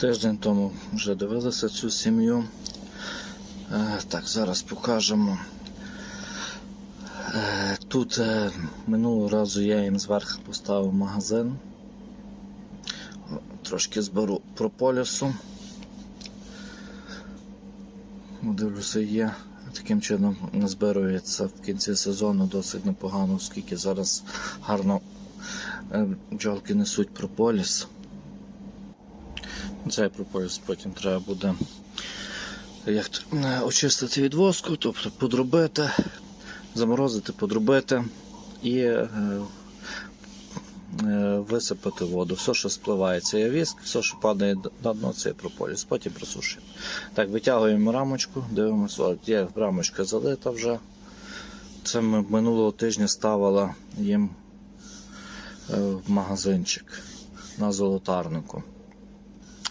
Тиждень тому вже дивилися цю сім'ю. Е, Так, зараз покажемо. Е, Тут е, минулого разу я їм зверху поставив магазин. Трошки зберу прополісу. Ну, Дивлюся, є. Таким чином назбирується в кінці сезону досить непогано, оскільки зараз гарно бджолки несуть прополіс. Цей прополіс потім треба буде як е, очистити від воску, тобто подробити, заморозити, подробити і е, е, висипати воду. Все, що спливає, це є віск, все, що падає на дно, це прополіс. Потім присушуємо. Так, витягуємо рамочку, дивимося, от є рамочка залита вже. Це ми минулого тижня ставила їм в магазинчик на золотарнику.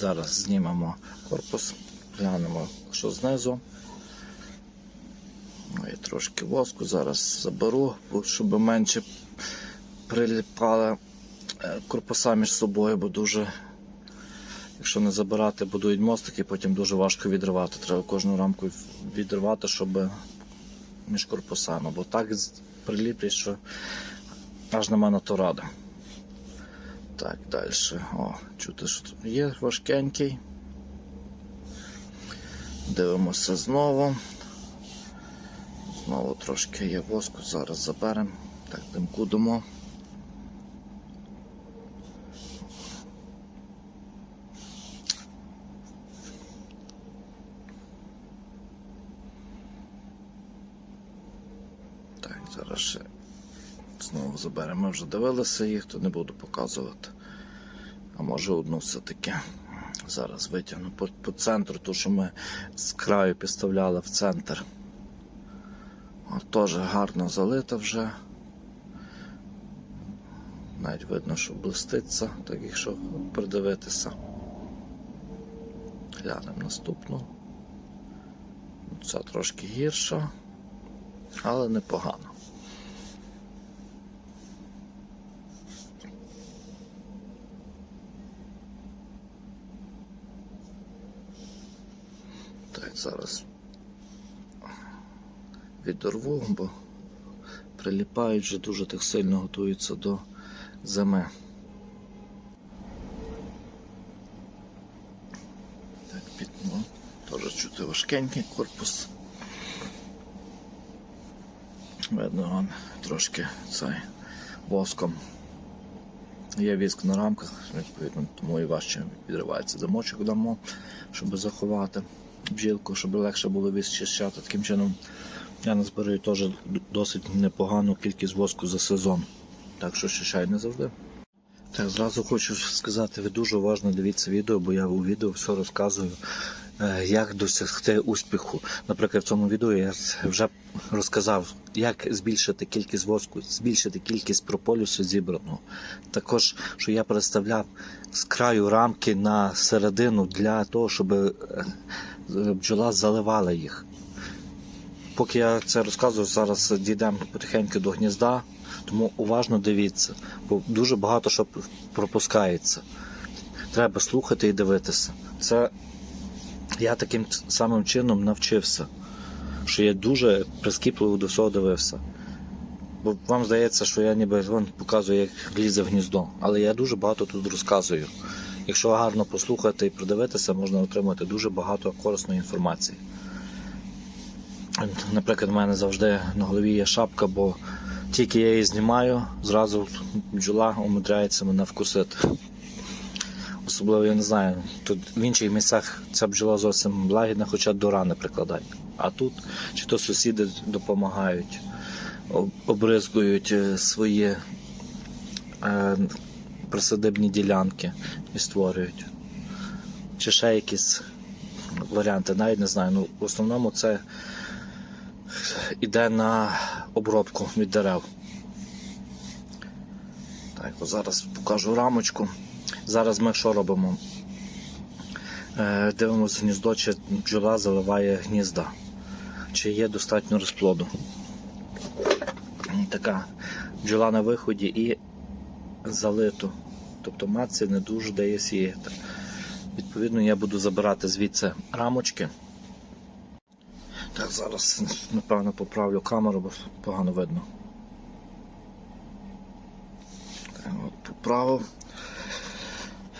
Зараз знімемо корпус, глянемо, що знизу. Ну, трошки воску зараз заберу, щоб менше приліпали е, корпуса між собою, бо дуже, якщо не забирати, будують мостики, потім дуже важко відривати. Треба кожну рамку відривати, щоб між корпусами, бо так приліплять, що аж нема на то ради. Так, далі. О, чути, що тут є важкенький. Дивимося знову. Знову трошки є воску, зараз заберемо. Так, димку дамо. Так, зараз ще знову заберемо. Ми вже дивилися їх, то не буду показувати. А може одну все-таки. Зараз витягну по, по центру, ту, що ми з краю підставляли в центр. От теж гарно залита вже. Навіть видно, що блиститься, так якщо придивитися. Глянемо наступну. Ця трошки гірша, але непогано. Так, зараз відорву, бо приліпають вже дуже так сильно готуються до зими. Так, пітно. Теж чути важкенький корпус. Видно, он трошки цей воском. Є віск на рамках, відповідно, тому і важче відривається замочок дамо, щоб заховати бджілку, щоб легше було відчищати. Таким чином я назбираю теж досить непогану кількість воску за сезон. Так що щищай не завжди. Так, зразу хочу сказати, ви дуже уважно дивіться відео, бо я у відео все розказую, е, як досягти успіху. Наприклад, в цьому відео я вже розказав, як збільшити кількість воску, збільшити кількість прополісу зібраного. Також, що я представляв з краю рамки на середину для того, щоб е, бджола заливала їх. Поки я це розказую, зараз дійдемо потихеньку до гнізда, тому уважно дивіться, бо дуже багато що пропускається. Треба слухати і дивитися. Це я таким самим чином навчився, що я дуже прискіпливо до всього дивився. Бо вам здається, що я ніби вон, показую, як лізе в гніздо. Але я дуже багато тут розказую. Якщо гарно послухати і придивитися, можна отримати дуже багато корисної інформації. Наприклад, в мене завжди на голові є шапка, бо тільки я її знімаю, зразу бджола умудряється мене вкусити. Особливо я не знаю, тут в інших місцях ця бджола зовсім лагідна, хоча до рани прикладає. А тут чи то сусіди допомагають, обризкують е, свої е, присадибні ділянки і створюють. Чи ще якісь варіанти, навіть не знаю. Ну, в основному це іде на обробку від дерев. Так, ось зараз покажу рамочку. Зараз ми що робимо? Е, дивимося гніздо, чи бджола заливає гнізда, чи є достатньо розплоду. Така бджола на виході і залиту. Тобто матці не дуже дає сіяти. Відповідно, я буду забирати звідси рамочки. Так, зараз, напевно, поправлю камеру, бо погано видно. Так, от поправив.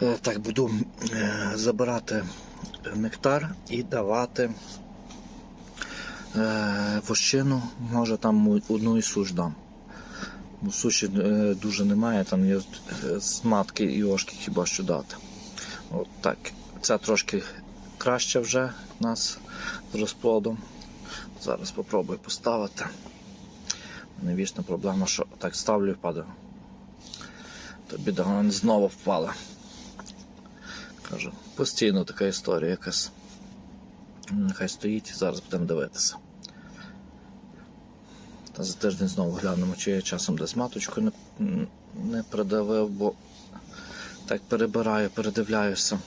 Е, Так, буду е, забирати нектар і давати е, вощину, може там одну і суш дам. Бо суші е, дуже немає, там є е, з матки і ошки хіба що дати. От так. Це трошки краще вже у нас з розплодом. Зараз спробую поставити. Не вічна проблема, що так ставлю і падаю. То біда знову впала. Кажу, постійно така історія якась. Нехай стоїть, зараз будемо дивитися. За тиждень знову глянемо, чи я часом десь маточку не, не придавив, бо так перебираю, передивляюся.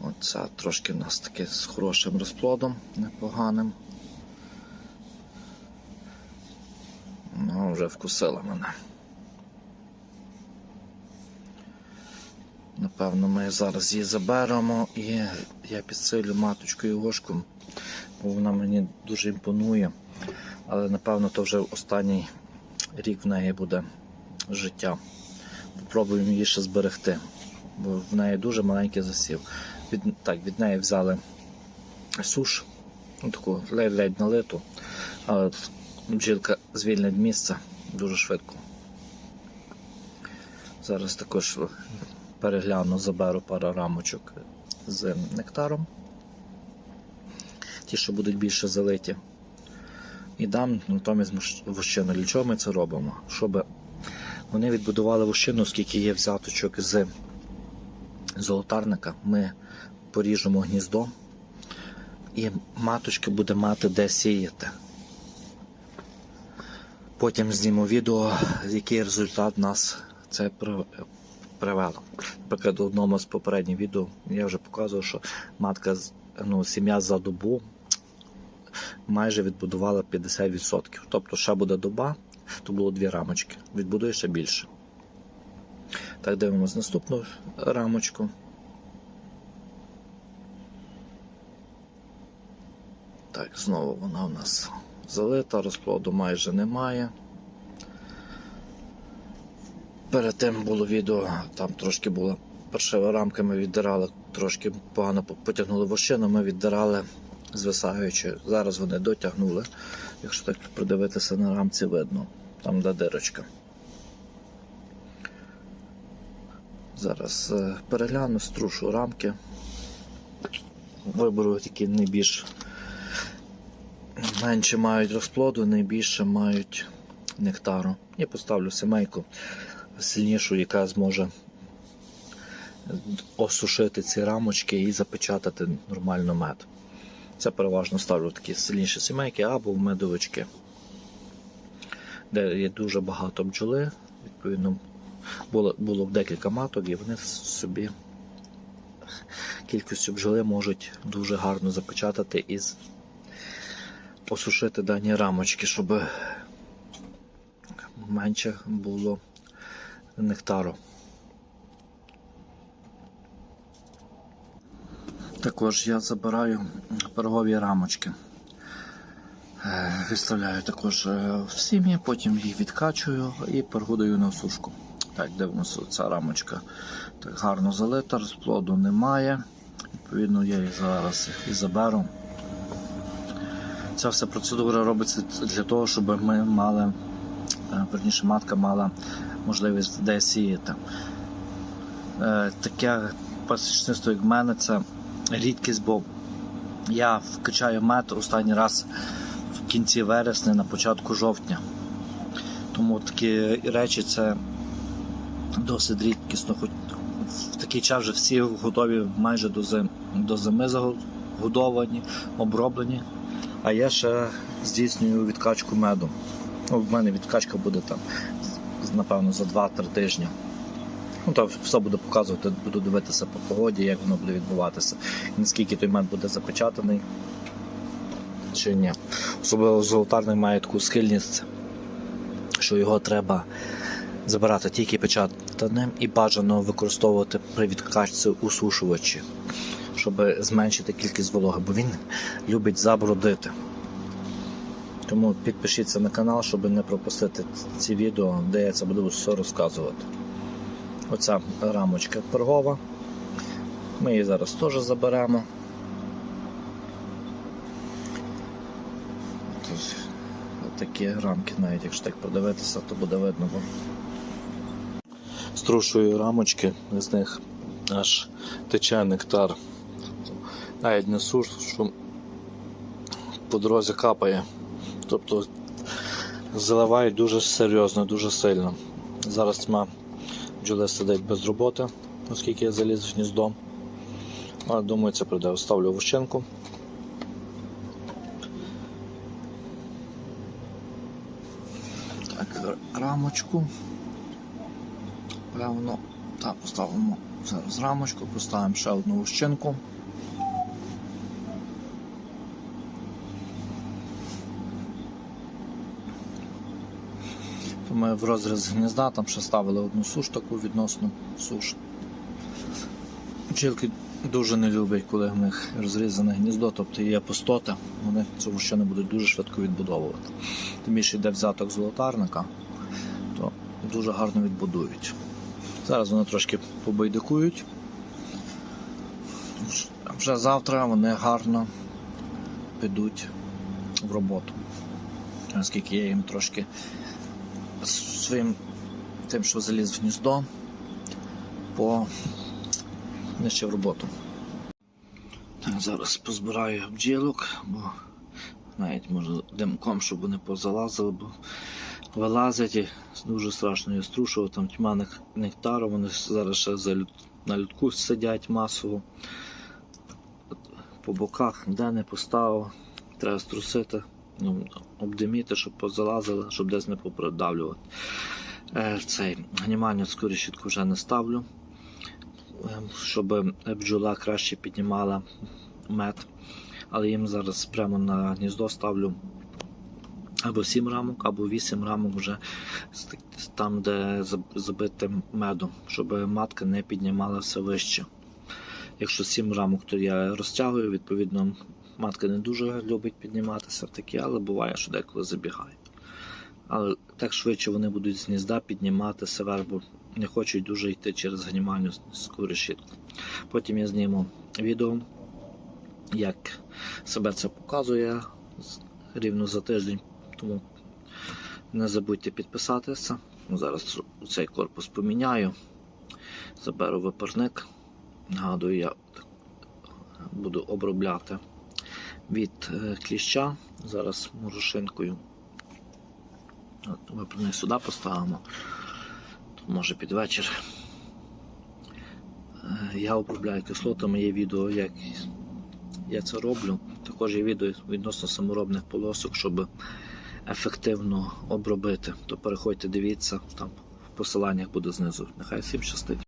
Оце трошки в нас таке з хорошим розплодом, непоганим. Ну, вже вкусила мене. Напевно, ми зараз її заберемо і я підсилю маточку і ложку, бо вона мені дуже імпонує. Але напевно то вже останній рік в неї буде життя. Попробуємо її ще зберегти, бо в неї дуже маленький засів. Від, так, від неї взяли суш, ну, таку ледь-ледь налиту, але бджілка звільнить місце дуже швидко. Зараз також перегляну, заберу пару рамочок з нектаром. Ті, що будуть більше залиті. І дам натомість вощину. Для чого ми це робимо? Щоб вони відбудували вощину, оскільки є взяточок з золотарника. Ми поріжемо гніздо, і маточка буде мати де сіяти. Потім зніму відео, який результат нас це при- привело. Наприклад, в одному з попередніх відео я вже показував, що матка, ну, сім'я за добу майже відбудувала 50%. Тобто ще буде доба, то було дві рамочки. Відбудує ще більше. Так, дивимось наступну рамочку. Так, знову вона у нас залита, розплоду майже немає. Перед тим було відео, там трошки була паршива рамка, ми віддирали, трошки погано по- потягнули вощину, ми віддирали звисаючи. Зараз вони дотягнули. Якщо так придивитися на рамці, видно, там де дирочка. Зараз е, перегляну, струшу рамки. Виберу такі найбільш менше мають розплоду, найбільше мають нектару. І поставлю семейку сильнішу, яка зможе осушити ці рамочки і запечатати нормально мед. Це переважно ставлю такі сильніші сімейки або в медовички, де є дуже багато бджоли. Відповідно, було, було декілька маток, і вони собі кількістю бджоли можуть дуже гарно запечатати і осушити дані рамочки, щоб менше було нектару. Також я забираю пирогові рамочки. Е, Виставляю також е, в сім'ї, потім їх відкачую і пергудаю на сушку. Так, дивимося, ця рамочка так гарно залита, розплоду немає. Відповідно, я її зараз і заберу. Ця вся процедура робиться для того, щоб ми мали, верніше, матка мала можливість де сіяти. Е, Таке пасічництво, як в мене, це рідкість, бо я вкачаю мед останній раз в кінці вересня, на початку жовтня. Тому такі речі це досить рідкісно. В такий час вже всі готові майже до зими, до зими загодовані, оброблені. А я ще здійснюю відкачку меду. Ну, в мене відкачка буде там, напевно, за 2-3 тижні. Ну, то все буду показувати, буду дивитися по погоді, як воно буде відбуватися. І наскільки той мед буде запечатаний чи ні. Особливо золотарний має таку схильність, що його треба забирати тільки печат, викатане і бажано використовувати при відкачці усушувачі, щоб зменшити кількість вологи, бо він любить забродити. Тому підпишіться на канал, щоб не пропустити ці відео, де я це буду все розказувати. Оця рамочка пергова. Ми її зараз теж заберемо. Тут такі рамки, навіть якщо так подивитися, то буде видно. Бо... Струшую рамочки, з них аж тече нектар. Навіть не сушу, що по дорозі капає. Тобто заливають дуже серйозно, дуже сильно. Зараз тьма бджоли сидить без роботи, оскільки я заліз в гніздо. Але думаю, це прийде. Ставлю вощенку. Так, рамочку. Певно. Так, поставимо зараз рамочку, поставимо ще одну вощенку. Ми в розріз гнізда там ще ставили одну суш таку відносну суш. Бджілки дуже не люблять, коли в них розрізане гніздо, тобто є пустота, вони цю вощину будуть дуже швидко відбудовувати. Тим більше йде взяток золотарника, то дуже гарно відбудують. Зараз вони трошки побайдикують. Вже завтра вони гарно підуть в роботу. Оскільки я їм трошки своїм тим, що заліз в гніздо, по в роботу. Так, зараз позбираю бджілок, бо навіть може димком, щоб вони позалазили, бо вилазять і дуже страшно я струшував, там тьма нек- нектару, вони зараз ще за на людку сидять масово. По боках ніде не поставив, треба струсити, обдиміти, щоб позалазили, щоб десь не попродавлювати. Е, Цей гнімальну скорішітку вже не ставлю, е, щоб бджола краще піднімала мед. Але їм зараз прямо на гніздо ставлю або 7 рамок, або 8 рамок вже там, де заб- забите медом, щоб матка не піднімала все вище. Якщо 7 рамок, то я розтягую, відповідно, матка не дуже любить підніматися в такі, але буває, що деколи забігає. Але так швидше вони будуть з гнізда піднімати себе, бо не хочуть дуже йти через гнімальну скору решітку. Потім я зніму відео, як себе це показує рівно за тиждень. Тому не забудьте підписатися. Зараз цей корпус поміняю. Заберу випарник. Нагадую, я буду обробляти від е, кліща. Зараз морошинкою. От, Випарник сюди поставимо. То, може під вечір. Е, Я обробляю кислотами, є відео, як я це роблю. Також є відео відносно саморобних полосок, щоб ефективно обробити. То переходьте, дивіться, там в посиланнях буде знизу. Нехай всім щастить.